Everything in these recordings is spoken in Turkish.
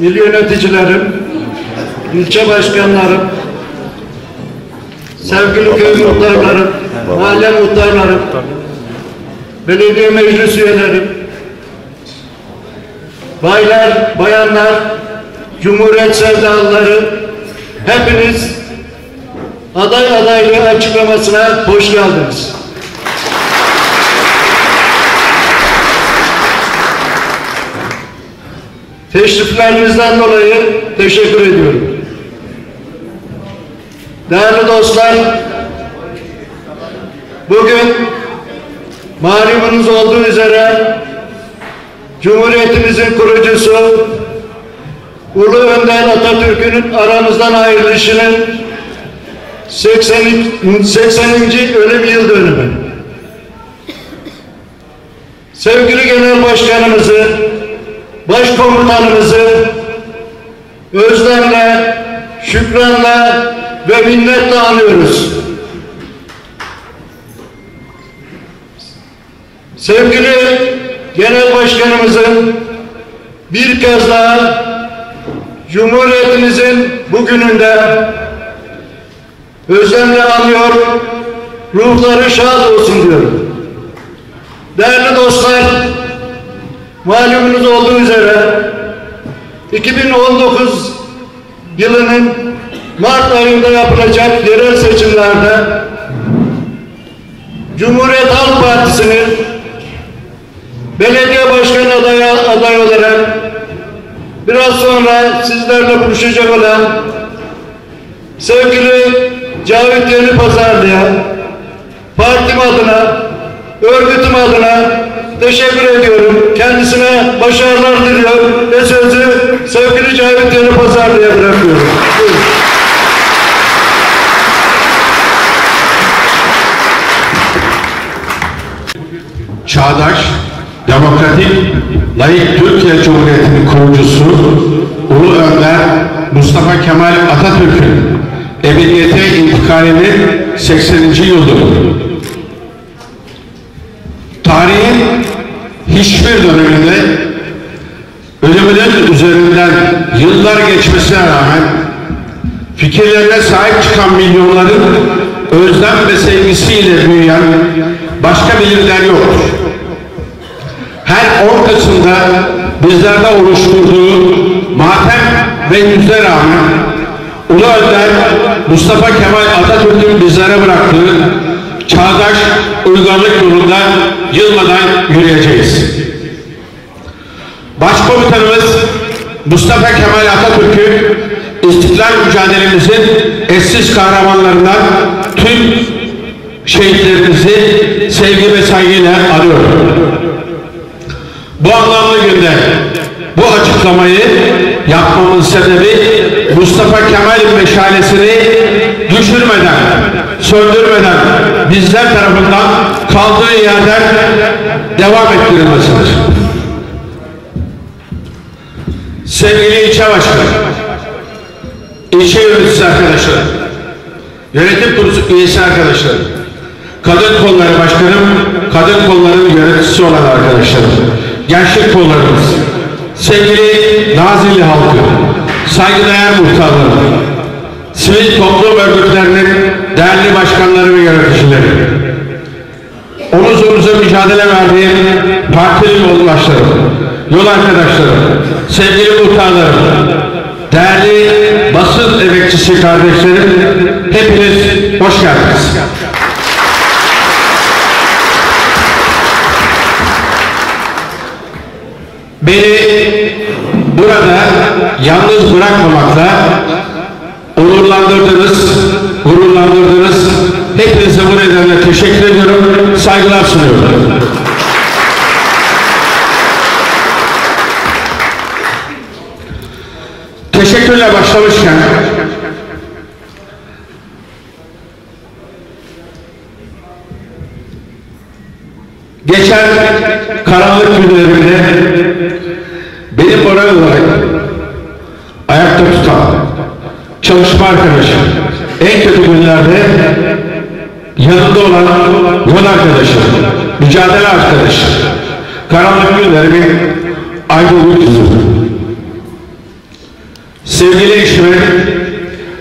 il yöneticilerim, ilçe başkanlarım, sevgili köy muhtarlarım, mahalle muhtarlarım, belediye meclis üyelerim, baylar, bayanlar, Cumhuriyet sevdalıları, hepiniz aday adaylığı açıklamasına hoş geldiniz. Teşriflerinizden dolayı teşekkür ediyorum. Değerli dostlar, bugün malumunuz olduğu üzere Cumhuriyetimizin kurucusu Ulu Önder Atatürk'ün aramızdan ayrılışının 80. 80. ölüm yıl dönümü. Sevgili Genel Başkanımızı, Başkomutanımızı özlemle, şükranla ve minnetle anıyoruz. Sevgili Genel Başkanımızın bir kez daha Cumhuriyetimizin bugününde özlemle anıyor, ruhları şad olsun diyorum. Değerli dostlar, malumunuz olduğu üzere 2019 yılının Mart ayında yapılacak yerel seçimlerde Cumhuriyet Halk Partisi'nin belediye başkanı adayı, aday olarak biraz sonra sizlerle buluşacak olan sevgili Cavit Yeni Pazarlı'ya partim adına, örgütüm adına teşekkür ediyorum. Kendisine başarılar diliyorum ve sözü sevgili Cavit Yeni Pazarlı'ya bırakıyorum. Çağdaş, demokratik, layık Türkiye Cumhuriyeti'nin kurucusu Ulu Önder Mustafa Kemal Atatürk'ün ebediyete intikalinin 80. yıl dönümü. Tarihin hiçbir döneminde ölümünün üzerinden yıllar geçmesine rağmen fikirlerine sahip çıkan milyonların özlem ve sevgisiyle büyüyen başka bir lider yoktur. Her 10 Kasım'da bizlerde oluşturduğu matem ve yüzle rağmen Ulu Önder Mustafa Kemal Atatürk'ün bizlere bıraktığı çağdaş uygarlık yolunda yılmadan yürüyeceğiz. Başkomutanımız Mustafa Kemal Atatürk'ü istiklal mücadelemizin eşsiz kahramanlarından tüm şehitlerimizi sevgi ve saygıyla anıyorum. Bu anlamlı günde bu açıklamayı yapmamın sebebi Mustafa Kemal'in meşalesini düşürmeden, söndürmeden bizler tarafından kaldığı yerden devam ettirilmesidir. Sevgili ilçe başkanı, ilçe yöneticisi arkadaşlar, yönetim kurulu üyesi arkadaşlar, kadın kolları başkanım, kadın kollarının yöneticisi olan arkadaşlarım, gençlik kollarımız, sevgili Nazilli halkı, saygıdeğer muhtarlarım, sivil toplum örgütlerinin değerli başkanları ve yöneticileri, omuz omuza mücadele verdiğim partili yoldaşlarım, yol arkadaşlarım, sevgili muhtarlarım, değerli basın emekçisi kardeşlerim, hepiniz hoş geldiniz. Beni yalnız bırakmamakla onurlandırdınız, gururlandırdınız. Hepinize bu nedenle teşekkür ediyorum, saygılar sunuyorum. Teşekkürle başlamışken geçen karanlık günlerinde çalışma arkadaşım en kötü günlerde yanında olan yol arkadaşım, mücadele arkadaşım, karanlık günlerimin aydınlık yüzü. sevgili eşime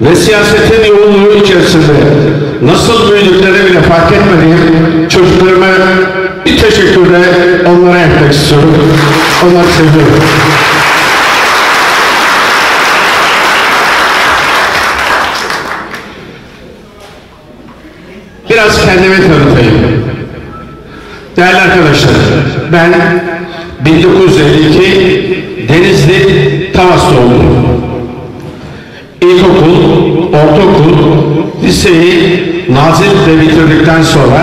ve siyasetin yoğunluğu içerisinde nasıl büyüdüklerini bile fark etmediğim çocuklarıma bir teşekkür de onlara yapmak istiyorum. Onları seviyorum. Biraz kendimi tanıtayım. Değerli arkadaşlar, ben 1952 Denizli Tavas doğumluyum. İlkokul, ortaokul, liseyi Nazilli'de bitirdikten sonra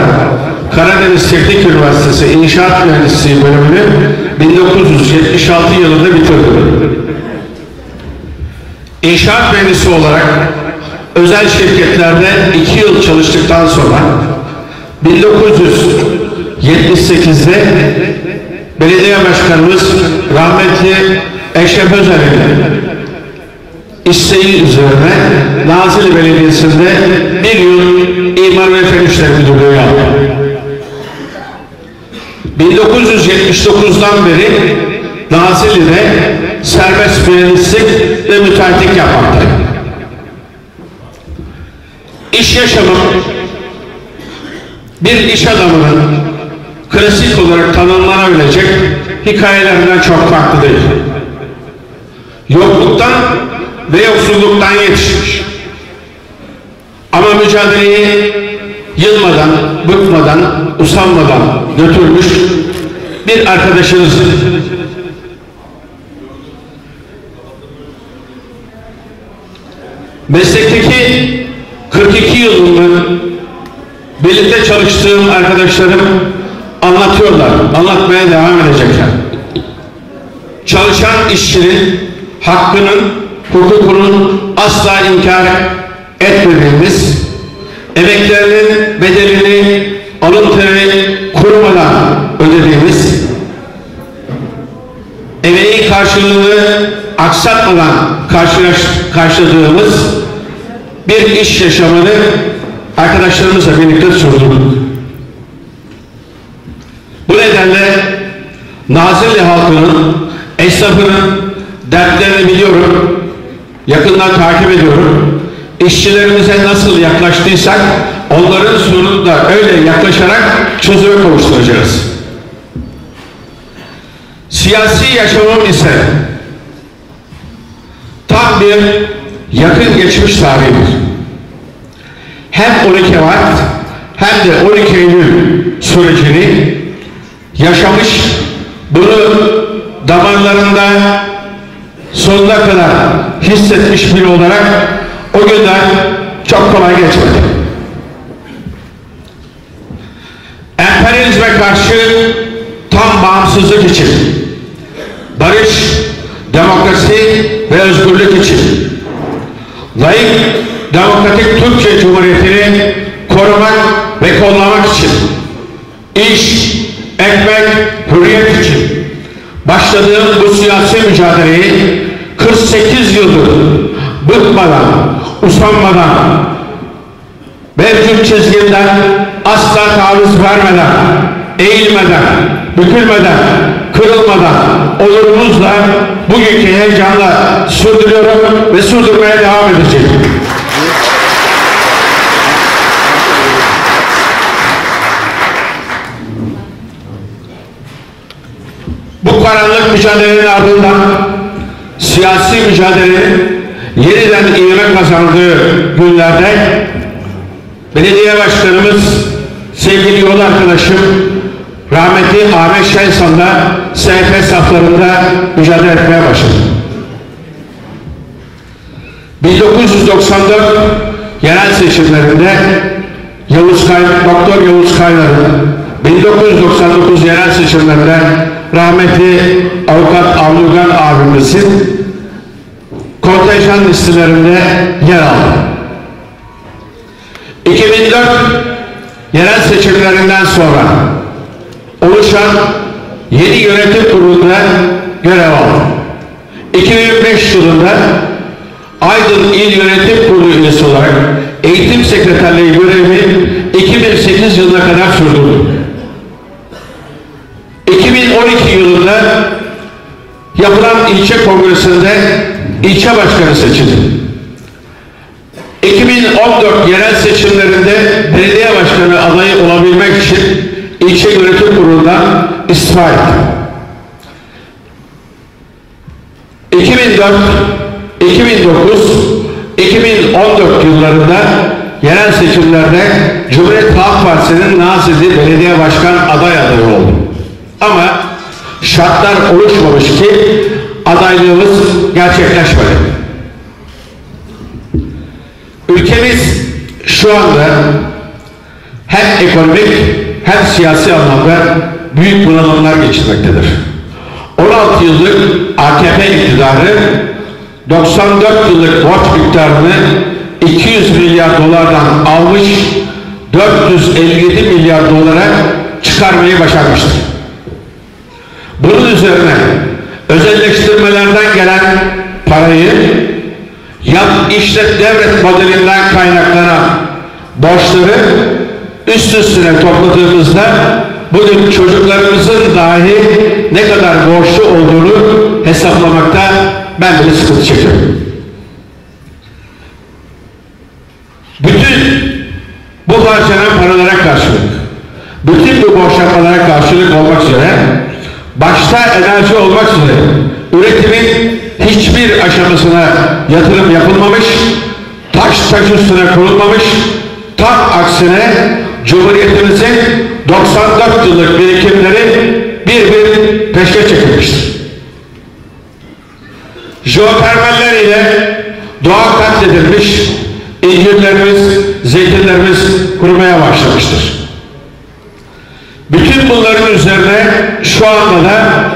Karadeniz Teknik Üniversitesi İnşaat Mühendisliği bölümünü 1976 yılında bitirdim. İnşaat mühendisi olarak özel şirketlerde iki yıl çalıştıktan sonra 1978'de belediye başkanımız rahmetli Eşref Özer'in isteği üzerine Nazilli Belediyesi'nde bir yıl imar ve fen işleri müdürlüğü yaptım. 1979'dan beri Nazilli'de serbest mühendislik ve müteahhitlik yapmaktayım. İş yaşamım bir iş adamının klasik olarak tanımlanabilecek hikayelerinden çok farklı değil. Yokluktan ve yoksulluktan yetişmiş. Ama mücadeleyi yılmadan, bıkmadan, usanmadan götürmüş bir arkadaşınız. Meslekteki 42 yılımı birlikte çalıştığım arkadaşlarım anlatıyorlar, anlatmaya devam edecekler. Çalışan işçinin hakkının, hukukunun asla inkar etmediğimiz, emeklerinin bedelini alın teri kurumadan ödediğimiz, emeğin karşılığını aksatmadan karşılaş, karşıladığımız bir iş yaşamını arkadaşlarımızla birlikte sürdürdük. Bu nedenle Nazilli halkının, esnafının dertlerini biliyorum, yakından takip ediyorum. İşçilerimize nasıl yaklaştıysak onların sorunu da öyle yaklaşarak çözüme kavuşturacağız. Siyasi yaşamım ise tam bir yakın geçmiş tarihidir. Hem 12 Mart hem de 12 Eylül sürecini yaşamış, bunu damarlarında sonuna kadar hissetmiş biri olarak o günler çok kolay geçmedi. Emperyalizme karşı tam bağımsızlık için, barış, demokrasi ve özgürlük için, layık, demokratik Türkiye Cumhuriyeti'ni korumak ve kollamak için, iş, ekmek, hürriyet için başladığım bu siyasi mücadeleyi 48 yıldır bıkmadan, usanmadan, mevcut çizgimden asla taviz vermeden, eğilmeden, bükülmeden, kırılmadan olurumuzla bugünkü heyecanla sürdürüyorum ve sürdürmeye devam edeceğim. Bu karanlık mücadelenin ardından siyasi mücadelenin yeniden ivme kazandığı günlerde belediye başkanımız sevgili yol arkadaşım rahmetli Ahmet Şensan'da SF saflarında mücadele etmeye başladı. 1994 yerel seçimlerinde Yavuz Kay, Doktor Yavuz Kaynar'ın 1999 yerel seçimlerinde rahmetli avukat Avlugan abimizin kontenjan listelerinde yer aldı. 2004 yerel seçimlerinden sonra oluşan yeni yönetim kurulunda görev aldı. 2005 yılında Aydın İl Yönetim Kurulu üyesi olarak eğitim sekreterliği görevini 2008 yılına kadar sürdürdü. 2012 yılında yapılan ilçe kongresinde ilçe başkanı seçildi. 2014 yerel seçimlerinde belediye başkanı adayı olabilmek için ilçe yönetim kurulundan istifa etti. 2004, 2009, 2014 yıllarında yerel seçimlerde Cumhuriyet Halk Partisi'nin Nazilli Belediye Başkan aday adayı oldu. Ama şartlar oluşmamış ki adaylığımız gerçekleşmedi. Ülkemiz şu anda hem ekonomik hem siyasi anlamda büyük bunalımlar geçirmektedir. 16 yıllık AKP iktidarı 94 yıllık borç miktarını 200 milyar dolardan almış 457 milyar dolara çıkarmayı başarmıştır. Bunun üzerine özelleştirmelerden gelen parayı yap işlet devlet modelinden kaynaklanan borçları üst üstüne topladığımızda bugün çocuklarımızın dahi ne kadar borçlu olduğunu hesaplamakta ben bile sıkıntı çekiyorum. Bütün bu harcanan paralara karşılık, bütün bu borçlanmalara karşılık olmak üzere, başta enerji olmak üzere, üretimin hiçbir aşamasına yatırım yapılmamış, taş taş üstüne kurulmamış, tam aksine Cumhuriyetimizin 94 yıllık birikimleri bir bir peşke çekilmiştir. Jeotermaller ile doğa katledilmiş, incirlerimiz, zeytinlerimiz kurumaya başlamıştır. Bütün bunların üzerine şu anda da